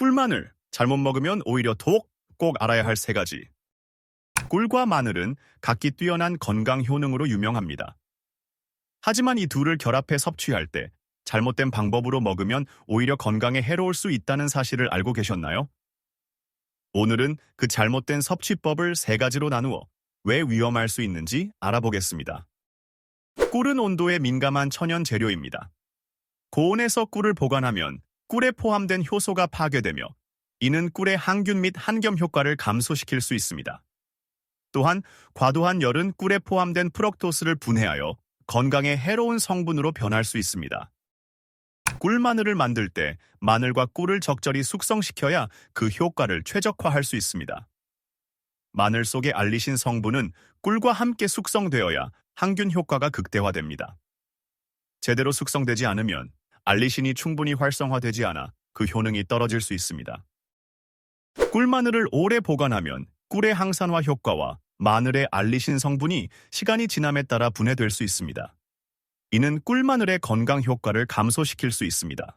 꿀마늘, 잘못 먹으면 오히려 독, 꼭 알아야 할 세 가지. 꿀과 마늘은 각기 뛰어난 건강 효능으로 유명합니다. 하지만 이 둘을 결합해 섭취할 때 잘못된 방법으로 먹으면 오히려 건강에 해로울 수 있다는 사실을 알고 계셨나요? 오늘은 그 잘못된 섭취법을 세 가지로 나누어 왜 위험할 수 있는지 알아보겠습니다. 꿀은 온도에 민감한 천연 재료입니다. 고온에서 꿀을 보관하면 꿀에 포함된 효소가 파괴되며 이는 꿀의 항균 및 한겸 효과를 감소시킬 수 있습니다. 또한 과도한 열은 꿀에 포함된 프럭토스를 분해하여 건강에 해로운 성분으로 변할 수 있습니다. 꿀마늘을 만들 때 마늘과 꿀을 적절히 숙성시켜야 그 효과를 최적화할 수 있습니다. 마늘 속의 알리신 성분은 꿀과 함께 숙성되어야 항균 효과가 극대화됩니다. 제대로 숙성되지 않으면 알리신이 충분히 활성화되지 않아 그 효능이 떨어질 수 있습니다. 꿀마늘을 오래 보관하면 꿀의 항산화 효과와 마늘의 알리신 성분이 시간이 지남에 따라 분해될 수 있습니다. 이는 꿀마늘의 건강 효과를 감소시킬 수 있습니다.